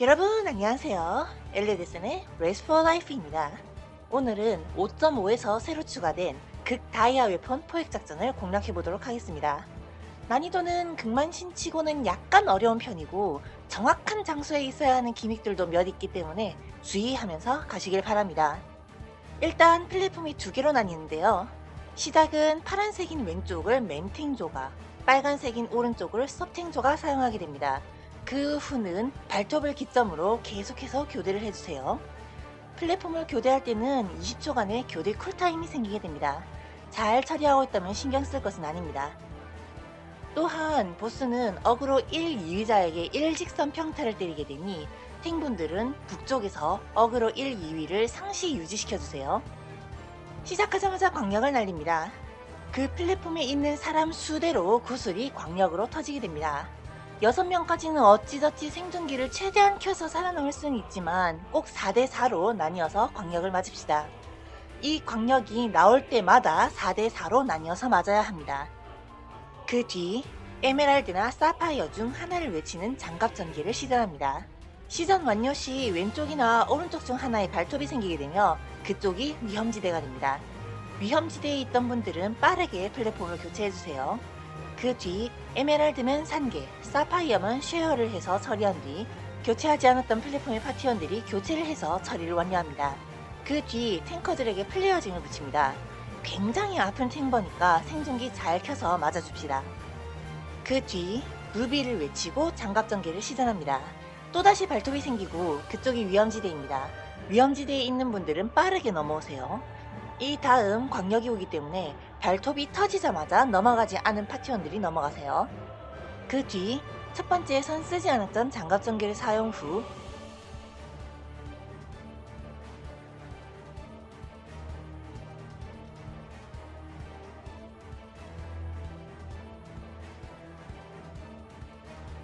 여러분 안녕하세요. 엘레데슨의 레스 포 라이프입니다. 오늘은 5.5에서 새로 추가된 극 다이아 웨폰 포획 작전을 공략해 보도록 하겠습니다. 난이도는 극만신 치고는 약간 어려운 편이고 정확한 장소에 있어야 하는 기믹들도 몇 있기 때문에 주의하면서 가시길 바랍니다. 일단 플랫폼이 두 개로 나뉘는데요. 시작은 파란색인 왼쪽을 맨탱조가, 빨간색인 오른쪽을 섭탱조가 사용하게 됩니다. 그 후는 발톱을 기점으로 계속해서 교대를 해주세요. 플랫폼을 교대할 때는 20초간의 교대 쿨타임이 생기게 됩니다. 잘 처리하고 있다면 신경 쓸 것은 아닙니다. 또한 보스는 어그로 1, 2위자에게 일직선 평타를 때리게 되니 탱분들은 북쪽에서 어그로 1, 2위를 상시 유지시켜주세요. 시작하자마자 광력을 날립니다. 그 플랫폼에 있는 사람 수대로 구슬이 광력으로 터지게 됩니다. 6명까지는 어찌저찌 생존기를 최대한 켜서 살아남을 수는 있지만 꼭 4대4로 나뉘어서 광력을 맞읍시다. 이 광력이 나올 때마다 4대4로 나뉘어서 맞아야 합니다. 그 뒤 에메랄드나 사파이어 중 하나를 외치는 장갑 전기를 시전합니다. 시전 완료 시 왼쪽이나 오른쪽 중 하나에 발톱이 생기게 되며 그쪽이 위험지대가 됩니다. 위험지대에 있던 분들은 빠르게 플랫폼을 교체해주세요. 그 뒤 에메랄드면 산개, 사파이어면 쉐어를 해서 처리한 뒤 교체하지 않았던 플랫폼의 파티원들이 교체를 해서 처리를 완료합니다. 그 뒤 탱커들에게 플레이어징을 붙입니다. 굉장히 아픈 탱버니까 생존기 잘 켜서 맞아줍시다. 그 뒤 루비를 외치고 장갑 전개를 시전합니다. 또다시 발톱이 생기고 그쪽이 위험지대입니다. 위험지대에 있는 분들은 빠르게 넘어오세요. 이 다음 광역이 오기 때문에 발톱이 터지자마자 넘어가지 않은 파티원들이 넘어가세요. 그 뒤 첫 번째 선 쓰지 않았던 장갑 전개를 사용 후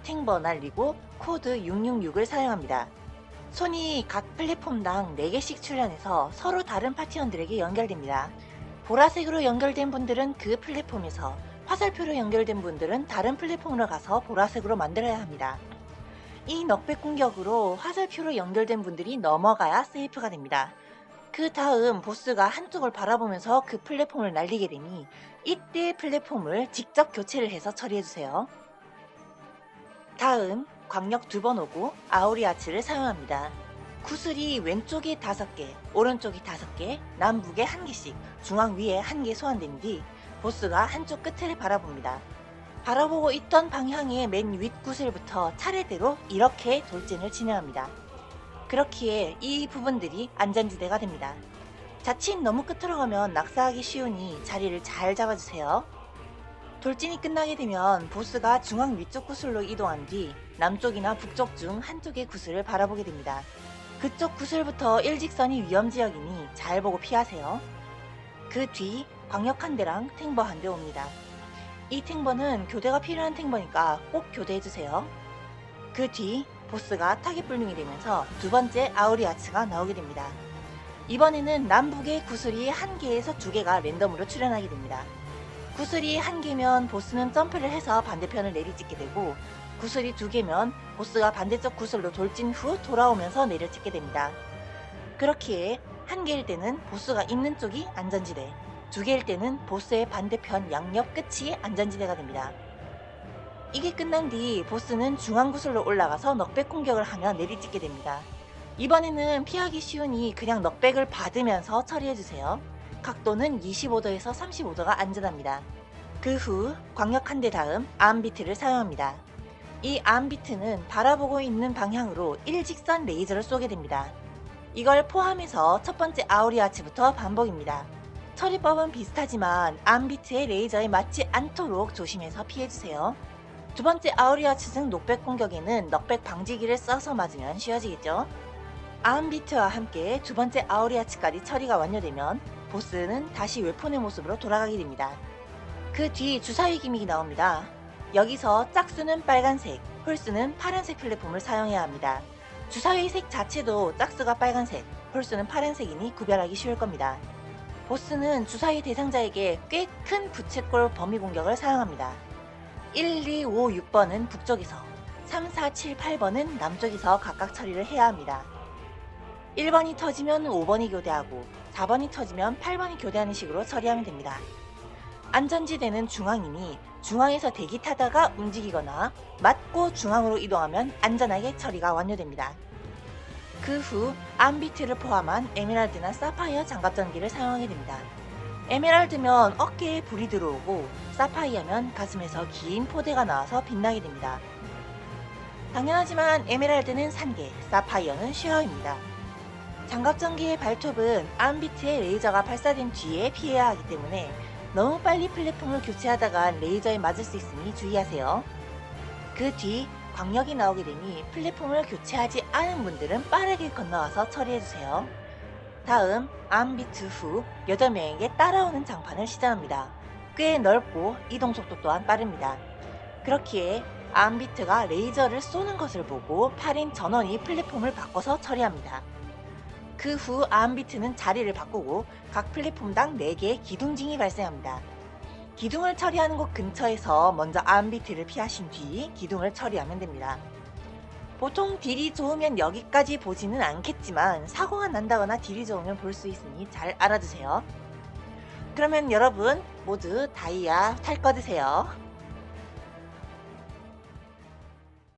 탱버 날리고 코드 666을 사용합니다. 손이 각 플랫폼당 4개씩 출연해서 서로 다른 파티원들에게 연결됩니다. 보라색으로 연결된 분들은 그 플랫폼에서 화살표로 연결된 분들은 다른 플랫폼으로 가서 보라색으로 만들어야 합니다. 이 넉백 공격으로 화살표로 연결된 분들이 넘어가야 세이프가 됩니다. 그 다음 보스가 한쪽을 바라보면서 그 플랫폼을 날리게 되니 이때 플랫폼을 직접 교체를 해서 처리해주세요. 다음 광역 두 번 오고 아우리아츠를 사용합니다. 구슬이 왼쪽에 다섯 개, 오른쪽이 다섯 개, 남북에 한 개씩, 중앙 위에 한개 소환된 뒤 보스가 한쪽 끝을 바라봅니다. 바라보고 있던 방향의 맨 윗 구슬부터 차례대로 이렇게 돌진을 진행합니다. 그렇기에 이 부분들이 안전지대가 됩니다. 자칫 너무 끝으로 가면 낙사하기 쉬우니 자리를 잘 잡아주세요. 돌진이 끝나게 되면 보스가 중앙 위쪽 구슬로 이동한 뒤 남쪽이나 북쪽 중 한쪽의 구슬을 바라보게 됩니다. 그쪽 구슬부터 일직선이 위험지역이니 잘 보고 피하세요. 그 뒤 광역 한 대랑 탱버 한 대 옵니다. 이 탱버는 교대가 필요한 탱버니까 꼭 교대해주세요. 그 뒤 보스가 타겟 불능이 되면서 두 번째 아우리아츠가 나오게 됩니다. 이번에는 남북의 구슬이 한 개에서 두 개가 랜덤으로 출현하게 됩니다. 구슬이 한 개면 보스는 점프를 해서 반대편을 내리찍게 되고 구슬이 두 개면 보스가 반대쪽 구슬로 돌진 후 돌아오면서 내려찍게 됩니다. 그렇기에 한 개일 때는 보스가 있는 쪽이 안전지대, 두 개일 때는 보스의 반대편 양옆 끝이 안전지대가 됩니다. 이게 끝난 뒤 보스는 중앙 구슬로 올라가서 넉백 공격을 하며 내리찍게 됩니다. 이번에는 피하기 쉬우니 그냥 넉백을 받으면서 처리해주세요. 각도는 25도에서 35도가 안전합니다. 그 후 광역 한 대 다음 암비트를 사용합니다. 이 암비트는 바라보고 있는 방향으로 일직선 레이저를 쏘게 됩니다. 이걸 포함해서 첫 번째 아우리아츠부터 반복입니다. 처리법은 비슷하지만 암비트의 레이저에 맞지 않도록 조심해서 피해주세요. 두 번째 아우리아츠 등 녹백 공격에는 넉백 방지기를 써서 맞으면 쉬워지겠죠. 암비트와 함께 두 번째 아우리아츠까지 처리가 완료되면 보스는 다시 웨폰의 모습으로 돌아가게 됩니다. 그 뒤 주사위 기믹이 나옵니다. 여기서 짝수는 빨간색, 홀수는 파란색 플랫폼을 사용해야 합니다. 주사위 색 자체도 짝수가 빨간색, 홀수는 파란색이니 구별하기 쉬울 겁니다. 보스는 주사위 대상자에게 꽤 큰 부채꼴 범위 공격을 사용합니다. 1, 2, 5, 6번은 북쪽에서, 3, 4, 7, 8번은 남쪽에서 각각 처리를 해야 합니다. 1번이 터지면 5번이 교대하고 4번이 터지면 8번이 교대하는 식으로 처리하면 됩니다. 안전지대는 중앙이니 중앙에서 대기 타다가 움직이거나 맞고 중앙으로 이동하면 안전하게 처리가 완료됩니다. 그 후 암비트를 포함한 에메랄드나 사파이어 장갑 전기를 사용하게 됩니다. 에메랄드면 어깨에 불이 들어오고 사파이어면 가슴에서 긴 포대가 나와서 빛나게 됩니다. 당연하지만 에메랄드는 산개, 사파이어는 쉐어입니다. 장갑전기의 발톱은 암비트의 레이저가 발사된 뒤에 피해야 하기 때문에 너무 빨리 플랫폼을 교체하다가 레이저에 맞을 수 있으니 주의하세요. 그 뒤 광역이 나오게 되니 플랫폼을 교체하지 않은 분들은 빠르게 건너와서 처리해주세요. 다음 암비트 후 8명에게 따라오는 장판을 시전합니다. 꽤 넓고 이동 속도 또한 빠릅니다. 그렇기에 암비트가 레이저를 쏘는 것을 보고 8인 전원이 플랫폼을 바꿔서 처리합니다. 그 후 암비트는 자리를 바꾸고 각 플랫폼당 4개의 기둥징이 발생합니다. 기둥을 처리하는 곳 근처에서 먼저 암비트를 피하신 뒤 기둥을 처리하면 됩니다. 보통 딜이 좋으면 여기까지 보지는 않겠지만 사고가 난다거나 딜이 좋으면 볼 수 있으니 잘 알아두세요. 그러면 여러분 모두 다이아 탈 거 드세요.